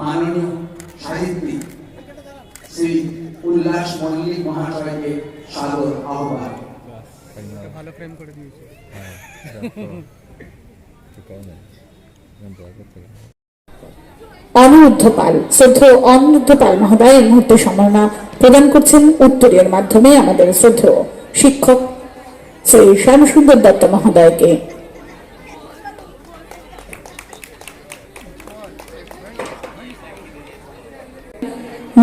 মাননীয় সাহিত্যিক শ্রী উল্লাস মল্লিক মহাশয়কে সাদর আহ্বান। ভালো ফ্রেম করে দিয়েছে। অনিরুদ্ধ পাল শ্রদ্ধ অনিরুদ্ধ পাল মহোদয় এই মুহূর্তে সম্মাননা প্রদান করছেন উত্তরীয়ের মাধ্যমে আমাদের শ্রদ্ধ শিক্ষক শ্রী শ্যামসুন্দর দত্ত মহোদয়কে।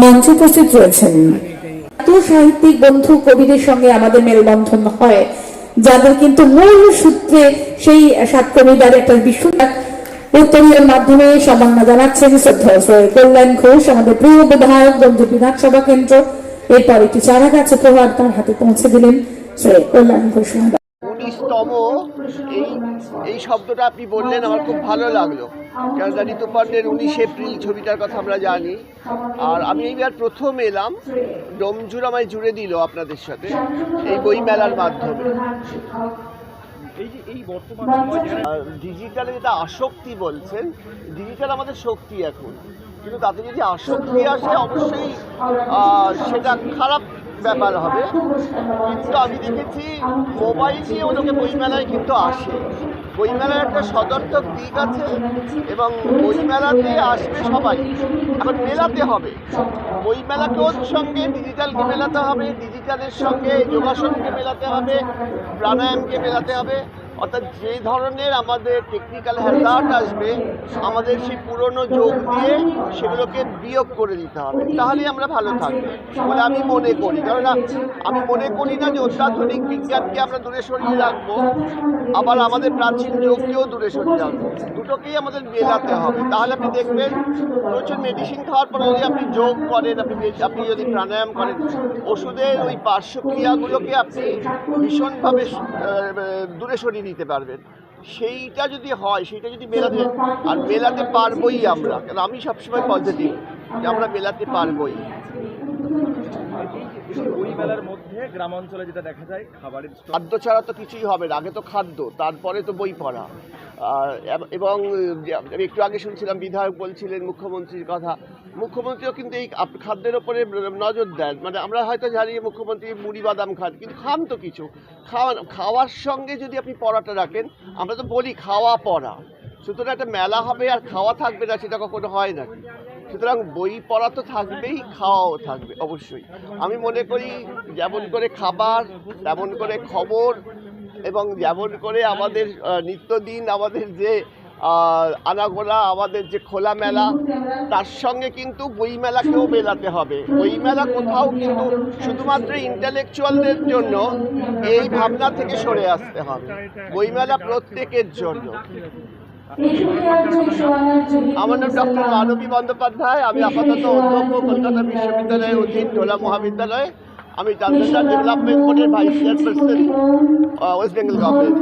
মঞ্চে উপস্থিত রয়েছেন। এত সাহিত্যিক বন্ধু কবিদের সঙ্গে আমাদের মেলবন্ধন হয়, যাদের কিন্তু মূল সূত্রে সেই সাত কবিতার একটা বিশ্বনাথ উত্তরীয়ের মাধ্যমে সম্মাননা জানাচ্ছেন শ্রদ্ধা শ্রী কল্যাণ ঘোষ, আমাদের প্রিয় বিধায়ক বন্ধু বিধানসভা কেন্দ্র। এরপর একটি চারা গাছ উপহার তার হাতে পৌঁছে দিলেন শ্রী কল্যাণ ঘোষ উনিশতম এই এই শব্দটা আপনি বললেন আমার খুব ভালো লাগল। কেননা ঋতুপর্ণের উনিশ এপ্রিল ছবিটার কথা আমরা জানি। আর আমি এইবার প্রথম এলাম ডোমজুর আমায় জুড়ে দিল আপনাদের সাথে এই বইমেলার মাধ্যমে। আর ডিজিটালে যেটা আসক্তি বলছেন ডিজিটাল আমাদের শক্তি এখন। কিন্তু তাতে যদি আসক্তি আসে অবশ্যই সেটা খারাপ ব্যাপার হবে। কিন্তু আমি দেখেছি, মোবাইল নিয়ে ওনাকে বইমেলায় কিন্তু আসে। বইমেলার একটা সদর্থক দিক আছে এবং বইমেলাতে আসবে সবাই। এখন মেলাতে হবে। বইমেলাকেও সঙ্গে, ডিজিটালকে মেলাতে হবে, ডিজিটালের সঙ্গে, যোগাসনকে মেলাতে হবে, প্রাণায়ামকে মেলাতে হবে। অর্থাৎ যে ধরনের আমাদের টেকনিক্যাল হ্যাজার্ড আসবে, আমাদের সেই পুরনো যোগ দিয়ে সেগুলোকে বিয়োগ করে দিতে হবে। তাহলেই আমরা ভালো থাকব, বলে আমি মনে করি। কেননা, আমি মনে করি না যে অত্যাধুনিক বিজ্ঞানকে আমরা দূরে সরিয়ে রাখব, আবার আমাদের প্রাচীন যোগকেও দূরে সরিয়ে রাখব। দুটোকেই আমাদের মেলাতে হবে। তাহলে আপনি দেখবেন, প্রচুর মেডিসিন খাওয়ার পরে যদি আপনি যোগ করেন, আপনি আপনি যদি প্রাণায়াম করেন, ওষুধের ওই পার্শ্বক্রিয়াগুলোকে আপনি ভীষণভাবে দূরে সরিয়ে নিতে পারবেন। সেইটা যদি হয়, সেইটা যদি মেলাতে, আর মেলাতে পারবোই আমরা। কারণ আমি সবসময় পজিটিভ যে আমরা মেলাতে পারবোই। মেলার মধ্যে যেটা দেখা যায়, খাবারের খাদ্য ছাড়া তো কিছুই হবে না, আগে তো খাদ্য, তারপরে তো বই পড়া। এবং আমি একটু আগে শুনছিলাম, বিধায়ক বলছিলেন, মুখ্যমন্ত্রীর কথা। মুখ্যমন্ত্রীও কিন্তু এই খাদ্যের ওপরে নজর দেন। মানে আমরা হয়তো জানি মুখ্যমন্ত্রী মুড়ি বাদাম খান, কিন্তু খান তো কিছু। খাওয়া খাওয়ার সঙ্গে যদি আপনি পড়াটা রাখেন, আমরা তো বলি খাওয়া পড়া। সুতরাং একটা মেলা হবে আর খাওয়া থাকবে না, সেটা কখনো হয় না। সুতরাং বই পড়া তো থাকবেই খাওয়াও থাকবে অবশ্যই। আমি মনে করি যেমন করে খাবার তেমন করে খবর এবং যেমন করে আমাদের নিত্যদিন আমাদের যে আহ, আনাগোনা আমাদের যে খোলা মেলা তার সঙ্গে কিন্তু বই মেলাকেও মেলাতে হবে। বই মেলা কোথাও কিন্তু শুধুমাত্র ইন্টালেকচুয়ালদের জন্য এই ভাবনা থেকে সরে আসতে হবে। বইমেলা প্রত্যেকের জন্য। আমার নাম ডক্টর মানবী বন্দ্যোপাধ্যায়। আমি আপাতত অধ্যক্ষ কলকাতা বিশ্ববিদ্যালয়ের অধীন ঢোলা মহাবিদ্যালয়। আমি চান্দ্রসার ডেভেলপমেন্ট বোর্ডের vice chairperson West Bengal government.